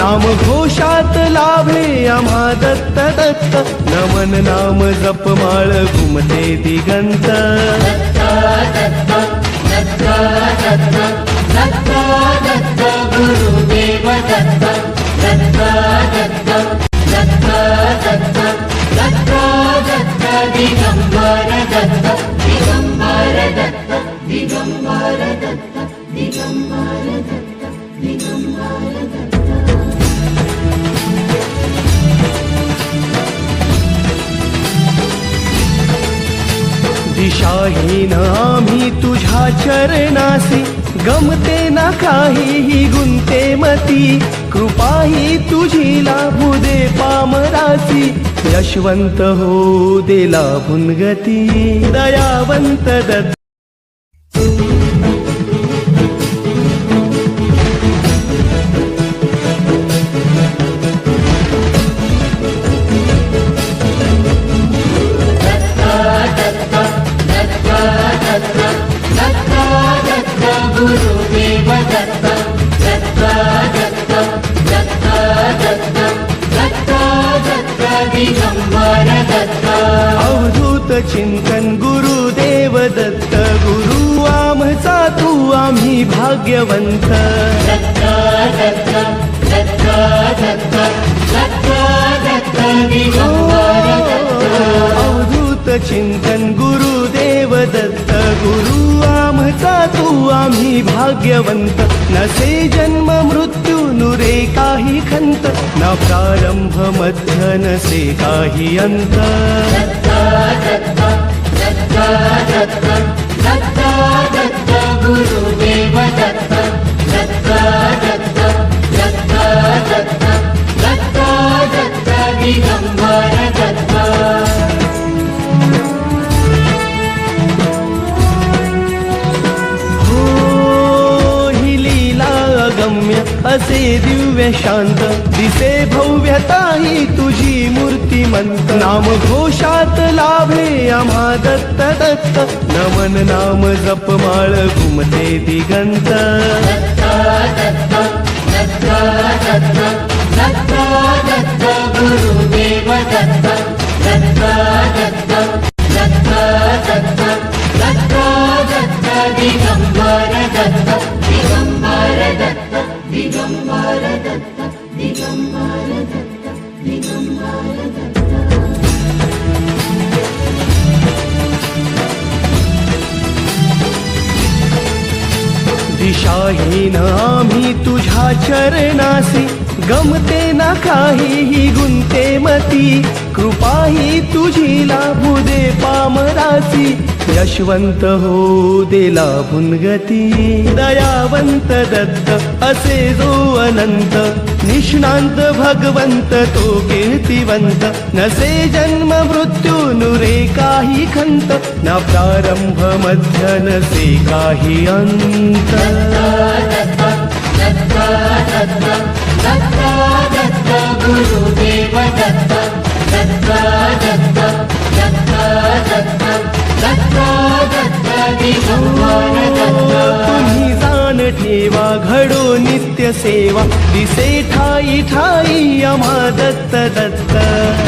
नाम घोषात लाभे आम्हा दत्त दत्त. नमन नाम जपमाळ घुमते दिगंत. दत्ता दत्ता दत्ता दत्ता. दिशाहीन आम्ही तुझ्या चरणासी. गमते ना काहीही गुंते मती. कृपाही तुझी लाभू दे पामरासी. यशवंत हो देला भुनगती दयावंत गुरुदेव दत्त दत्त दत्त दत्त दत्त दत्त दत्त दिगंबर दत्त अवधूत चिंतन गुरुदेव दत्त गुरु आमचा तू आम्ही भाग्यवंत. आम्ही भाग्यवंत नसे जन्म मृत्यू नुरे काही खंत ना प्रारंभ मध्य नसे काही अंत दत्त दत्त दत्त दत्त दत्त दत्त गुरुदेव दत्त दत्त दत्त दत्त दत्त दत्त दत्त दिगंबर दिव्य शांत दिसे भव्यता ही तुझी मूर्तिमंत. नाम घोषात लाभे आम्हा दत्त दत्त नमन नाम जपमाळ घुमते दिगंत. दत्ता दत्ता दत्ता दत्ता दिशाहीन आम्ही तुझ्या चरणासी. गमते ना काहीही गुंते मती. कृपाही तुझी लाभू दे पामरासी. यशवंत हो दे लाभून गती. दयावंत दत्त असे जो अनंत. निष्णांत भगवंत तो कीर्तिवंत नसे जन्म मृत्यू नुरे काही खंत ना प्रारंभ मध्य नसे काही अंत सेवा दिसे ठाई ठाई अमा दत्त दत्त.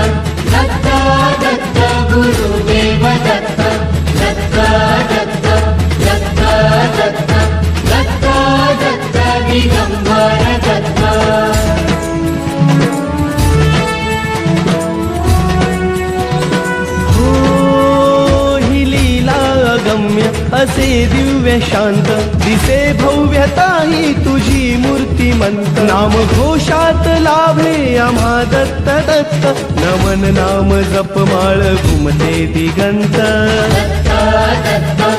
दिव्य शांत दिसे भव्यता ही तुझी मूर्तिमंत नाम घोषात लाभे आम्हा दत्त दत्त नमन नाम जपमाळ घुमते दिगंत दत्ता दत्त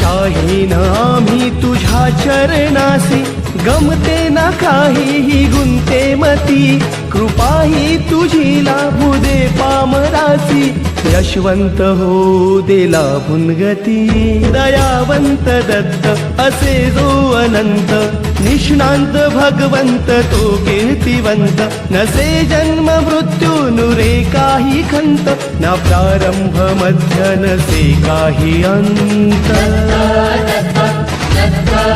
शाहीन आम्ही तुझ्या चरणासी. गमते ना काहीही गुंते मती. कृपाही तुझी लाभू दे पामरासी. यशवंत हो देला गती. दयावंत दत्त असे जो अनंत. निष्णांत भगवंत तो कीर्तिवंत. नसे जन्म मृत्यू नुरे काही खंत. ना प्रारंभ मध्य नसे काही अंत. दत्ता दत्ता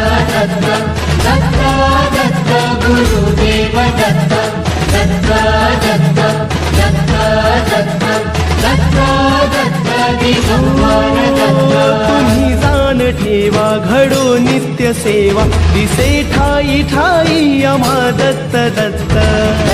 दत्ता दत्ता दत्ता गुरुदेव नित्य सेवा. दिसे ठाई ठाई अमा दत्त दत्त.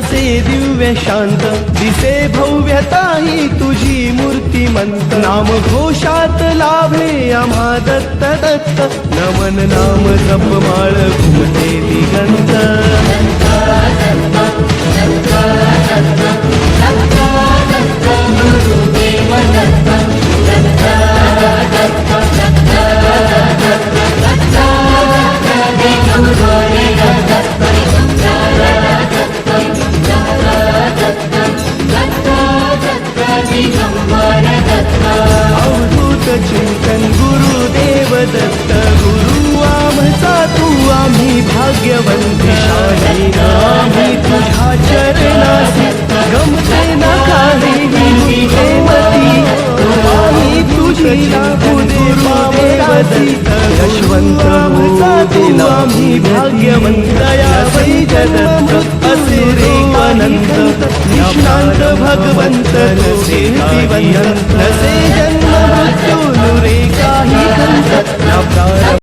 असे दिव्य शांत दिसे भव्यता ही तुझी मूर्तिमंत. नाम घोषात लाभे आम्हा दत्त दत्त नमन नाम जपमाळ घुमते दिगंत. अवधूत चिंतन गुरुदेव दत्त गुरु आमचा तू आम्ही भाग्यवंत। आम्ही तुझ्या चरणासी। गमते ना काही गुरुते आम्ही तुझी गुरुदेव दत्त यशवंत आमचा तू आम्ही भाग्यवंत। यावै जगत असे रे। अनंत निशांत भगवंत नसे दिवंत नसे जन्म मृत्यू नुरे काही